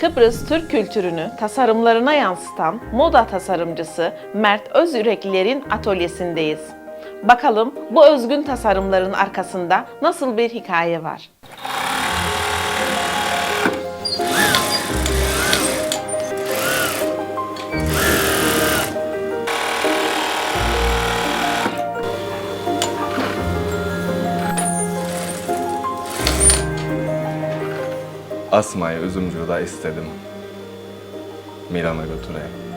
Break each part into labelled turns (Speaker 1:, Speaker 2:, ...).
Speaker 1: Kıbrıs Türk kültürünü tasarımlarına yansıtan moda tasarımcısı Mert Özüreklilerin atölyesindeyiz. Bakalım bu özgün tasarımların arkasında nasıl bir hikaye var?
Speaker 2: Asma'yı Üzümcü'de istedim. Milan'a götüreyim.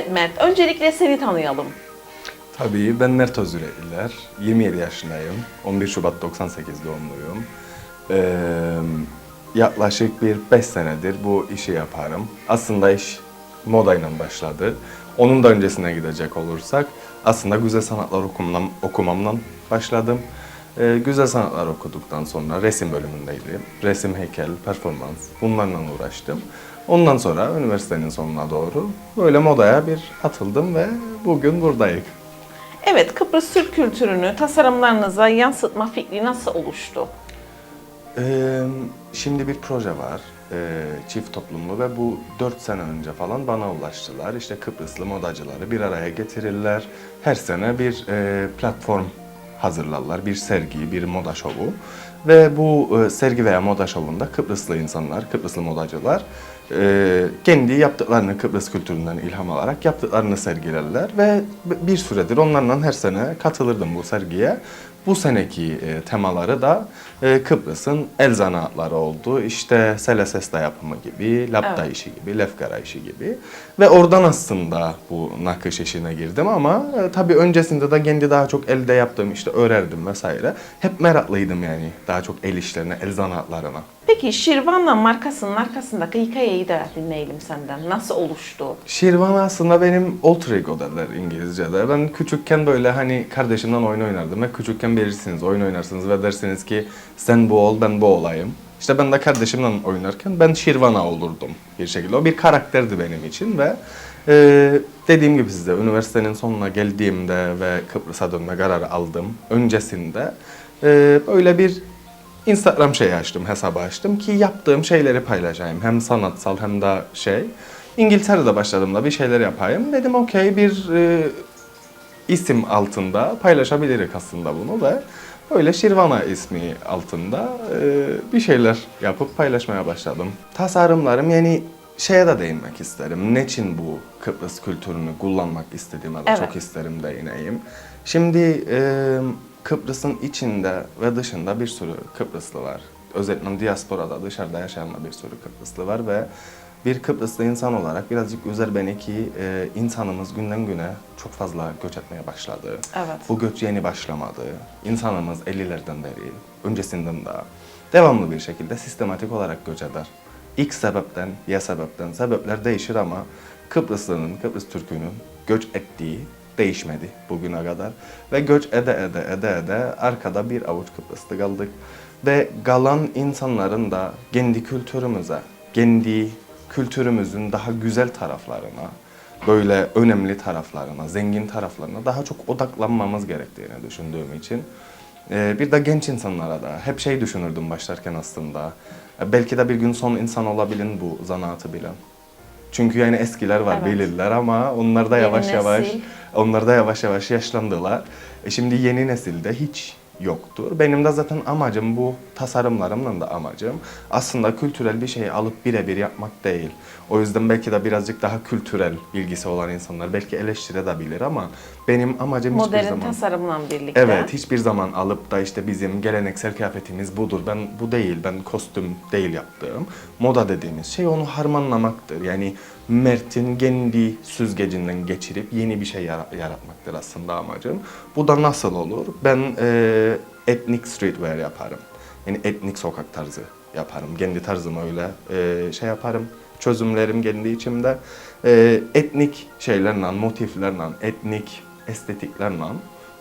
Speaker 1: Evet Mert, öncelikle seni tanıyalım.
Speaker 2: Tabii ben Mert Özüreliler. 27 yaşındayım. 11 Şubat 98 doğumluyum. Ee, yaklaşık bir 5 senedir bu işi yaparım. Aslında iş modayla başladı. Onun da öncesine gidecek olursak aslında güzel sanatlar okumam, okumamdan başladım. Ee, güzel sanatlar okuduktan sonra resim bölümündeydim. Resim, heykel, performans bunlarla uğraştım. Ondan sonra üniversitenin sonuna doğru böyle modaya bir atıldım ve bugün buradayım.
Speaker 1: Evet, Kıbrıs Türk kültürünü tasarımlarınıza yansıtma fikri nasıl oluştu?
Speaker 2: Ee, şimdi bir proje var, ee, çift toplumlu ve bu 4 sene önce falan bana ulaştılar. İşte Kıbrıslı modacıları bir araya getirirler. Her sene bir e, platform hazırlarlar, bir sergi, bir moda şovu. Ve bu e, sergi veya moda şovunda Kıbrıslı insanlar, Kıbrıslı modacılar e, kendi yaptıklarını Kıbrıs kültüründen ilham alarak yaptıklarını sergilerler ve bir süredir onlarla her sene katılırdım bu sergiye. Bu seneki e, temaları da e, Kıbrıs'ın el zanaatları oldu. İşte Selesesta yapımı gibi, lapta
Speaker 1: Evet.
Speaker 2: işi gibi, lefkara işi gibi. Ve oradan aslında bu nakış işine girdim ama e, tabii öncesinde de kendi daha çok elde yaptığım işte örerdim vesaire. Hep meraklıydım yani daha çok el işlerine, el zanaatlarına.
Speaker 1: Peki Şirvanla markasının arkasındaki hikayeyi de dinleyelim senden. Nasıl oluştu?
Speaker 2: Şirvan aslında benim alter ego derler İngilizce'de. Ben küçükken böyle hani kardeşimden oyun oynardım. Ve küçükken bilirsiniz oyun oynarsınız ve dersiniz ki sen bu ol ben bu olayım. İşte ben de kardeşimle oynarken ben Şirvan'a olurdum bir şekilde. O bir karakterdi benim için ve e, dediğim gibi size üniversitenin sonuna geldiğimde ve Kıbrıs'a dönme kararı aldım. Öncesinde e, böyle bir Instagram şeyi açtım, hesabı açtım ki yaptığım şeyleri paylaşayım. Hem sanatsal hem de şey. İngiltere'de başladığımda bir şeyler yapayım. Dedim okey bir e, isim altında paylaşabiliriz aslında bunu ve öyle Şirvana ismi altında e, bir şeyler yapıp paylaşmaya başladım. Tasarımlarım yani şeye de değinmek isterim. Ne için bu Kıbrıs kültürünü kullanmak istediğime de
Speaker 1: Evet.
Speaker 2: çok isterim değineyim. Şimdi e, Kıbrıs'ın içinde ve dışında bir sürü Kıbrıslı var. Özellikle diasporada dışarıda yaşayan bir sürü Kıbrıslı var ve bir Kıbrıslı insan olarak birazcık üzer beni ki e, insanımız günden güne çok fazla göç etmeye başladı.
Speaker 1: Evet.
Speaker 2: Bu göç yeni başlamadı. İnsanımız 50'lerden beri, öncesinden de devamlı bir şekilde sistematik olarak göç eder. X sebepten, Y sebepten, sebepler değişir ama Kıbrıslı'nın, Kıbrıs Türk'ünün göç ettiği değişmedi bugüne kadar. Ve göç ede ede ede ede arkada bir avuç Kıbrıslı kaldık. Ve kalan insanların da kendi kültürümüze, kendi kültürümüzün daha güzel taraflarına, böyle önemli taraflarına, zengin taraflarına daha çok odaklanmamız gerektiğini düşündüğüm için ee, bir de genç insanlara da hep şey düşünürdüm başlarken aslında. e, Belki de bir gün son insan olabilin bu zanaatı bilen. Çünkü yani eskiler var
Speaker 1: Evet.
Speaker 2: bilirler ama onlar da yavaş yavaş onlar da yavaş yavaş yaşlandılar. E şimdi yeni nesilde hiç yoktur. Benim de zaten amacım bu tasarımlarımla da amacım aslında kültürel bir şeyi alıp birebir yapmak değil. O yüzden belki de birazcık daha kültürel bilgisi olan insanlar belki eleştirebilir ama benim amacım hiçbir
Speaker 1: Modern
Speaker 2: zaman
Speaker 1: tasarımla birlikte.
Speaker 2: Evet, hiçbir zaman alıp da işte bizim geleneksel kıyafetimiz budur. Ben bu değil, ben kostüm değil yaptığım. Moda dediğimiz şey onu harmanlamaktır. Yani Mert'in kendi süzgecinden geçirip yeni bir şey yara- yaratmaktır aslında amacım. Bu da nasıl olur? Ben e, etnik streetwear yaparım. Yani etnik sokak tarzı yaparım. Kendi tarzımı öyle e, şey yaparım. çözümlerim kendi içimde. Ee, etnik şeylerle, motiflerle, etnik estetiklerle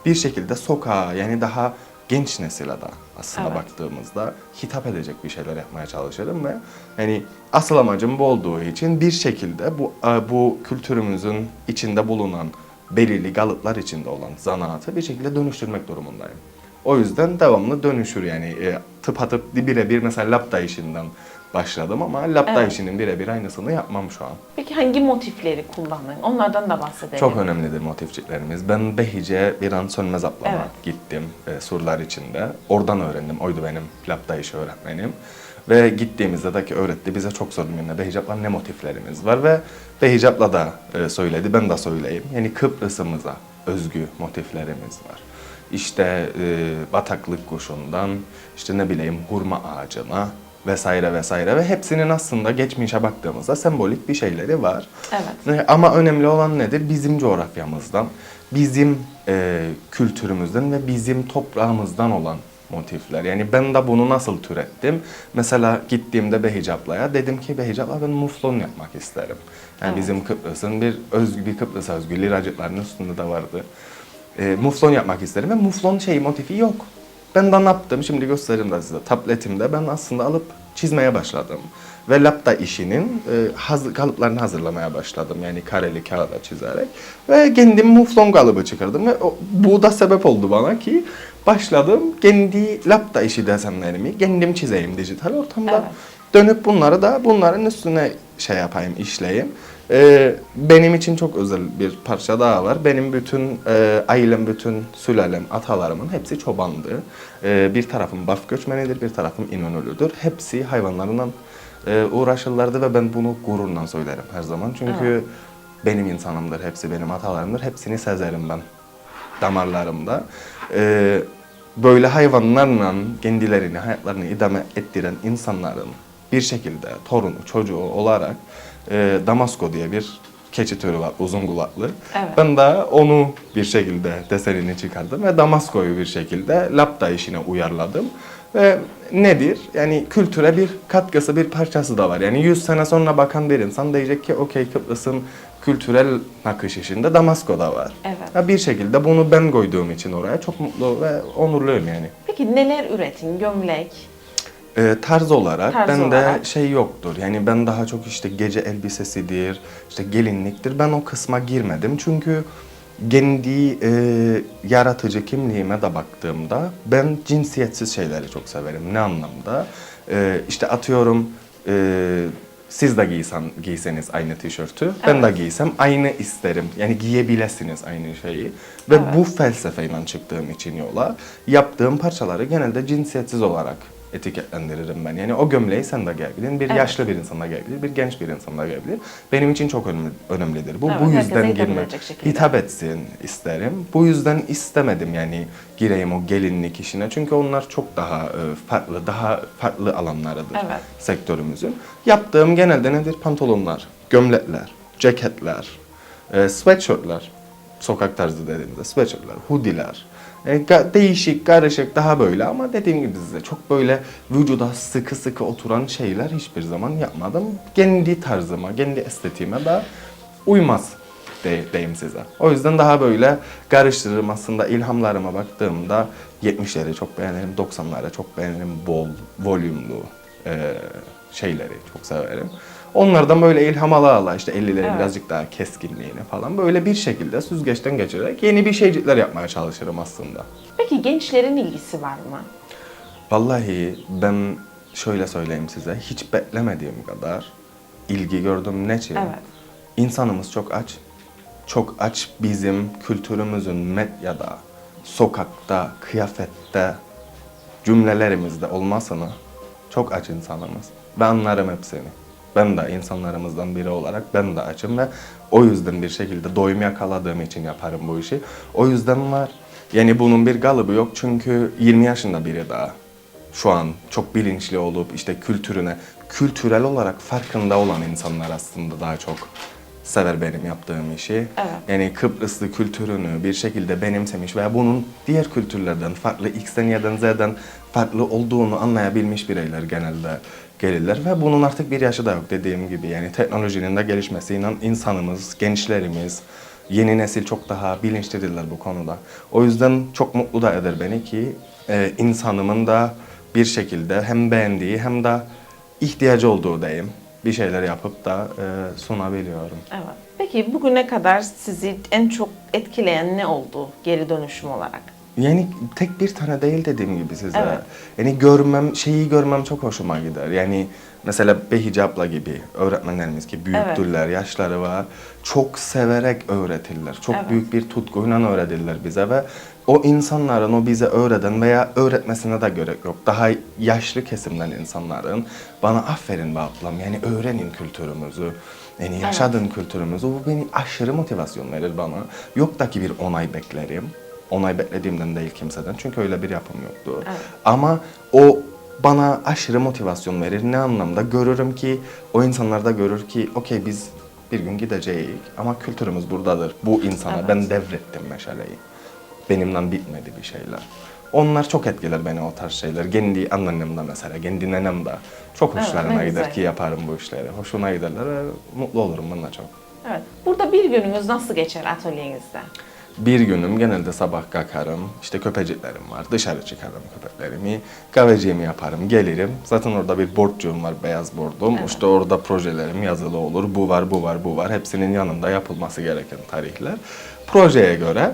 Speaker 2: bir şekilde sokağa yani daha genç nesile de aslında
Speaker 1: Evet.
Speaker 2: baktığımızda hitap edecek bir şeyler yapmaya çalışırım ve yani asıl amacım bu olduğu için bir şekilde bu e, bu kültürümüzün içinde bulunan belirli kalıplar içinde olan zanaatı bir şekilde dönüştürmek durumundayım. O yüzden devamlı dönüşür yani e, tıpatıp birebir mesela lapta işinden başladım ama lapta
Speaker 1: Evet.
Speaker 2: işinin birebir aynısını yapmam şu an.
Speaker 1: Peki hangi motifleri kullandın? Onlardan da bahsedelim.
Speaker 2: Çok önemlidir motifçiklerimiz. Ben Behice bir an sönmez ablama
Speaker 1: Evet.
Speaker 2: gittim e, surlar içinde. Oradan öğrendim. Oydu benim lapta işi öğretmenim. Ve gittiğimizde de ki öğretti bize çok sordum yine Behicap'la ne motiflerimiz var ve Behicap'la da e, söyledi ben de söyleyeyim. Yani Kıbrıs'ımıza özgü motiflerimiz var. İşte e, bataklık kuşundan işte ne bileyim hurma ağacına vesaire vesaire ve hepsinin aslında geçmişe baktığımızda sembolik bir şeyleri var.
Speaker 1: Evet.
Speaker 2: Ama önemli olan nedir? Bizim coğrafyamızdan, bizim e, kültürümüzden ve bizim toprağımızdan olan motifler. Yani ben de bunu nasıl türettim? Mesela gittiğimde Behicapla'ya dedim ki Behicapla ben muflon yapmak isterim. Yani
Speaker 1: Evet.
Speaker 2: bizim Kıbrıs'ın bir özgü bir Kıbrıs özgü liracıklarının üstünde de vardı. E, muflon yapmak isterim ve muflon şey motifi yok. Ben de ne yaptım? Şimdi göstereyim de size. Tabletimde ben aslında alıp çizmeye başladım. Ve lapta işinin e, hazır, kalıplarını hazırlamaya başladım. Yani kareli kağıda çizerek. Ve kendim muflon kalıbı çıkardım. Ve o- bu da sebep oldu bana ki başladım kendi lapta işi desenlerimi kendim çizeyim dijital ortamda.
Speaker 1: Evet.
Speaker 2: Dönüp bunları da bunların üstüne şey yapayım, işleyeyim. Ee, benim için çok özel bir parça daha var. Benim bütün e, ailem, bütün sülalem, atalarımın hepsi çobandı. Ee, bir tarafım Baf göçmenidir, bir tarafım İnönülüdür. Hepsi hayvanlarla e, uğraşırlardı ve ben bunu gururla söylerim her zaman. Çünkü benim insanımdır, hepsi benim atalarımdır. Hepsini sezerim ben damarlarımda. Ee, böyle hayvanlarla kendilerini, hayatlarını idame ettiren insanların bir şekilde torunu, çocuğu olarak e, Damasko diye bir keçi türü var, uzun kulaklı.
Speaker 1: Evet.
Speaker 2: Ben de onu bir şekilde desenini çıkardım ve Damasko'yu bir şekilde lapta işine uyarladım. Ve nedir? Yani kültüre bir katkısı, bir parçası da var. Yani 100 sene sonra bakan bir insan diyecek ki okey Kıbrıs'ın kültürel nakış işinde Damasko'da var.
Speaker 1: Evet.
Speaker 2: Ya bir şekilde bunu ben koyduğum için oraya çok mutlu ve onurluyum yani.
Speaker 1: Peki neler üretin? Gömlek.
Speaker 2: Ee, tarz olarak
Speaker 1: Tarz
Speaker 2: bende
Speaker 1: olarak.
Speaker 2: şey yoktur. Yani ben daha çok işte gece elbisesidir, işte gelinliktir. Ben o kısma girmedim. Çünkü kendi e, yaratıcı kimliğime de baktığımda ben cinsiyetsiz şeyleri çok severim. Ne anlamda? Ee, işte atıyorum e, siz de giysen, giyseniz aynı tişörtü, ben de giysem aynı isterim. Yani giyebilesiniz aynı şeyi. Ve bu felsefeyle çıktığım için yola yaptığım parçaları genelde cinsiyetsiz olarak etiketlendiririm ben. Yani o gömleği sen de giyebilirsin, bir
Speaker 1: Evet.
Speaker 2: yaşlı bir insan da giyebilir, bir genç bir insan da giyebilir. Benim için çok önemli, önemlidir. Bu
Speaker 1: Evet,
Speaker 2: bu yüzden girmek, hitap etsin isterim. Bu yüzden istemedim yani gireyim o gelinlik işine. Çünkü onlar çok daha e, farklı, daha farklı alanlarıdır
Speaker 1: Evet.
Speaker 2: sektörümüzün. Yaptığım genelde nedir? Pantolonlar, gömlekler, ceketler, e, sweatshirtler, sokak tarzı dediğimizde sweatshirtler, hoodie'ler. E, ga- değişik, karışık, daha böyle ama dediğim gibi size çok böyle vücuda sıkı sıkı oturan şeyler hiçbir zaman yapmadım. Kendi tarzıma, kendi estetiğime de uymaz de, diyeyim size. O yüzden daha böyle karıştırırım aslında ilhamlarıma baktığımda 70'leri çok beğenirim, 90'ları çok beğenirim, bol, volümlü e, şeyleri çok severim. Onlardan böyle ilham ala ala işte 50'lerin
Speaker 1: Evet.
Speaker 2: birazcık daha keskinliğini falan böyle bir şekilde süzgeçten geçirerek yeni bir şeycikler yapmaya çalışırım aslında.
Speaker 1: Peki gençlerin ilgisi var mı?
Speaker 2: Vallahi ben şöyle söyleyeyim size hiç beklemediğim kadar ilgi gördüm. Ne için?
Speaker 1: Evet.
Speaker 2: İnsanımız çok aç. Çok aç bizim kültürümüzün medyada, sokakta, kıyafette, cümlelerimizde olmasını çok aç insanımız. Ben anlarım hepsini. Ben de insanlarımızdan biri olarak ben de açım ve o yüzden bir şekilde doyum yakaladığım için yaparım bu işi. O yüzden var. Yani bunun bir kalıbı yok çünkü 20 yaşında biri daha şu an çok bilinçli olup işte kültürüne, kültürel olarak farkında olan insanlar aslında daha çok sever benim yaptığım işi.
Speaker 1: Evet.
Speaker 2: Yani Kıbrıslı kültürünü bir şekilde benimsemiş veya bunun diğer kültürlerden farklı X'ten Y'den Z'den farklı olduğunu anlayabilmiş bireyler genelde gelirler ve bunun artık bir yaşı da yok dediğim gibi. Yani teknolojinin de gelişmesiyle insanımız, gençlerimiz, yeni nesil çok daha bilinçlidirler bu konuda. O yüzden çok mutlu da eder beni ki e, insanımın da bir şekilde hem beğendiği hem de ihtiyacı olduğu diyeyim bir şeyler yapıp da e, sunabiliyorum.
Speaker 1: Evet. Peki bugüne kadar sizi en çok etkileyen ne oldu geri dönüşüm olarak?
Speaker 2: Yani tek bir tane değil dediğim gibi size.
Speaker 1: Evet.
Speaker 2: Yani görmem, şeyi görmem çok hoşuma gider. Yani mesela Behicap'la gibi öğretmenlerimiz ki büyüktürler, yaşları var. Çok severek öğretirler. Çok
Speaker 1: Evet.
Speaker 2: büyük bir tutkuyla öğretirler bize ve o insanların o bize öğreten veya öğretmesine de gerek yok. Daha yaşlı kesimden insanların bana aferin be ablam yani öğrenin kültürümüzü. Yani yaşadığın kültürümüzü. Bu beni aşırı motivasyon verir bana. Yok da ki bir onay beklerim. Onay beklediğimden değil kimseden. Çünkü öyle bir yapım yoktu.
Speaker 1: Evet.
Speaker 2: Ama o bana aşırı motivasyon verir. Ne anlamda? Görürüm ki, o insanlar da görür ki, okey biz bir gün gideceğiz ama kültürümüz buradadır. Bu insana
Speaker 1: Evet.
Speaker 2: ben devrettim meşaleyi. Benimle bitmedi bir şeyler. Onlar çok etkiler beni o tarz şeyler. Kendi anneannem de mesela, kendi nenem de. Çok
Speaker 1: Evet,
Speaker 2: hoşlarına
Speaker 1: ne
Speaker 2: gider
Speaker 1: güzel.
Speaker 2: ki yaparım bu işleri. Hoşuna giderler mutlu olurum bununla çok.
Speaker 1: Evet. Burada bir gününüz nasıl geçer atölyenizde?
Speaker 2: Bir günüm genelde sabah kalkarım, işte köpeciklerim var, dışarı çıkarım köpeklerimi, kahveciğimi yaparım, gelirim. Zaten orada bir borçcuğum var, beyaz bordum. İşte orada projelerim yazılı olur, bu var, bu var, bu var. Hepsinin yanında yapılması gereken tarihler. Projeye göre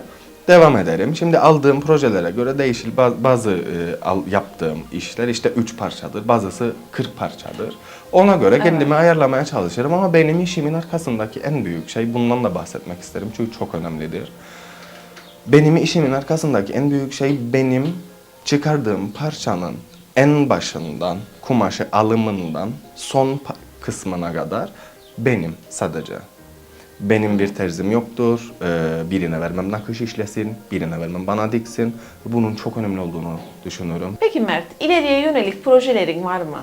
Speaker 2: devam ederim. Şimdi aldığım projelere göre değişir. Baz- Bazı e, al- yaptığım işler işte 3 parçadır, bazısı 40 parçadır. Ona göre kendimi ayarlamaya çalışırım ama benim işimin arkasındaki en büyük şey, bundan da bahsetmek isterim çünkü çok önemlidir. Benim işimin arkasındaki en büyük şey benim çıkardığım parçanın en başından, kumaşı alımından son kısmına kadar benim sadece. Benim bir terzim yoktur. Ee, birine vermem nakış işlesin, birine vermem bana diksin. Bunun çok önemli olduğunu düşünüyorum.
Speaker 1: Peki Mert, ileriye yönelik projelerin var mı?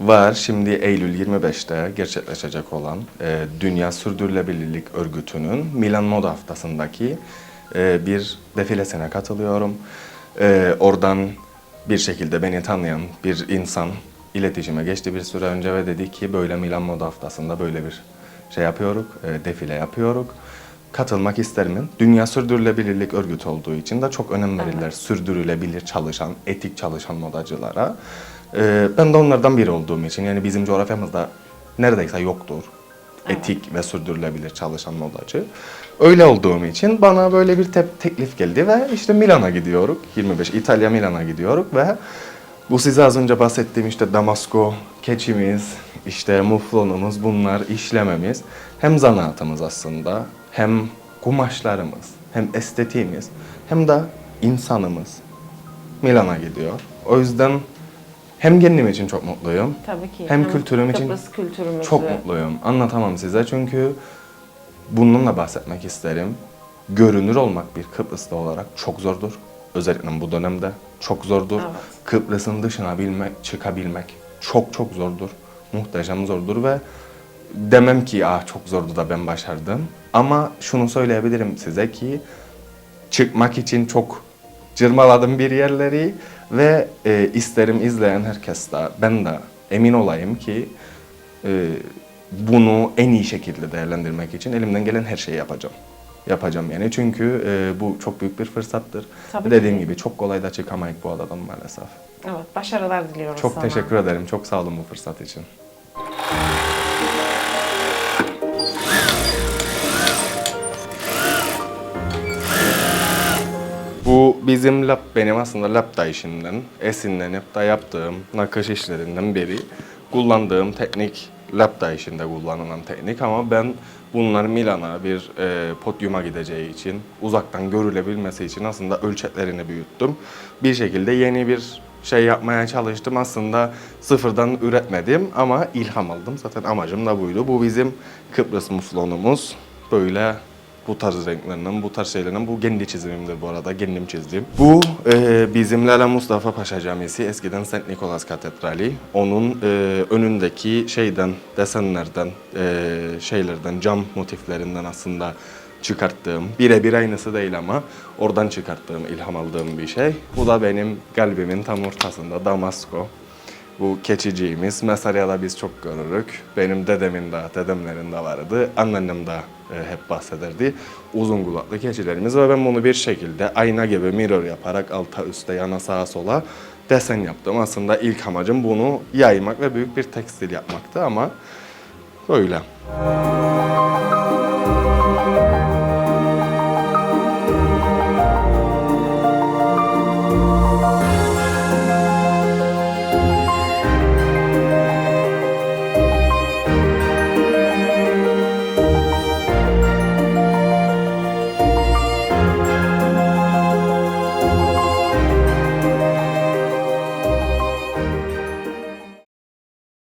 Speaker 2: Var şimdi Eylül 25'te gerçekleşecek olan e, Dünya Sürdürülebilirlik Örgütü'nün Milan Moda Haftası'ndaki e, bir defilesine katılıyorum. E, oradan bir şekilde beni tanıyan bir insan iletişime geçti bir süre önce ve dedi ki böyle Milan Moda Haftası'nda böyle bir şey yapıyoruz, e, defile yapıyoruz. Katılmak ister miyim? Dünya Sürdürülebilirlik Örgütü olduğu için de çok önem verirler sürdürülebilir çalışan, etik çalışan modacılara. Ee, ben de onlardan biri olduğum için yani bizim coğrafyamızda neredeyse yoktur etik ve sürdürülebilir çalışan modacı. Öyle olduğum için bana böyle bir te- teklif geldi ve işte Milan'a gidiyoruz. 25 İtalya Milan'a gidiyoruz ve bu size az önce bahsettiğim işte Damasko, keçimiz, işte muflonumuz bunlar işlememiz hem zanaatımız aslında hem kumaşlarımız hem estetiğimiz hem de insanımız Milan'a gidiyor. O yüzden hem kendim için çok mutluyum.
Speaker 1: Tabii ki.
Speaker 2: Hem kültürüm için
Speaker 1: Kıbrıs kültürümüzü.
Speaker 2: Çok mutluyum. Anlatamam size çünkü bununla bahsetmek isterim. Görünür olmak bir Kıbrıslı olarak çok zordur. Özellikle bu dönemde çok zordur.
Speaker 1: Evet.
Speaker 2: Kıbrıs'ın dışına bilmek, çıkabilmek çok çok zordur. Muhteşem zordur ve demem ki ah çok zordu da ben başardım. Ama şunu söyleyebilirim size ki çıkmak için çok cırmaladım bir yerleri ve e, isterim izleyen herkes de ben de emin olayım ki e, bunu en iyi şekilde değerlendirmek için elimden gelen her şeyi yapacağım. Yapacağım yani çünkü e, bu çok büyük bir fırsattır.
Speaker 1: Tabii
Speaker 2: Dediğim
Speaker 1: ki.
Speaker 2: gibi çok kolay da çıkamayız bu adadan maalesef.
Speaker 1: Evet, başarılar diliyoruz
Speaker 2: Çok
Speaker 1: sana.
Speaker 2: teşekkür ederim. Çok sağ olun bu fırsat için. Bu bizim lap benim aslında lapta işinden esinlenip de yaptığım nakış işlerinden biri. Kullandığım teknik lapta işinde kullanılan teknik ama ben bunları Milan'a bir e, podyuma gideceği için uzaktan görülebilmesi için aslında ölçeklerini büyüttüm. Bir şekilde yeni bir şey yapmaya çalıştım. Aslında sıfırdan üretmedim ama ilham aldım. Zaten amacım da buydu. Bu bizim Kıbrıs muflonumuz. Böyle bu tarz renklerinin, bu tarz şeylerin, bu kendi çizimimdir bu arada, kendim çizdim. Bu e, bizim Lala Mustafa Paşa Camisi, eskiden St. Nicholas Katedrali. Onun e, önündeki şeyden, desenlerden, e, şeylerden, cam motiflerinden aslında çıkarttığım, birebir aynısı değil ama oradan çıkarttığım, ilham aldığım bir şey. Bu da benim kalbimin tam ortasında Damasko. Bu keçiciğimiz Mesarya'da biz çok görürük. Benim dedemin de, dedemlerin de vardı. Anneannem de hep bahsederdi. Uzun kulaklı keçilerimiz ve ben bunu bir şekilde ayna gibi mirror yaparak alta üstte yana sağa sola desen yaptım. Aslında ilk amacım bunu yaymak ve büyük bir tekstil yapmaktı ama böyle.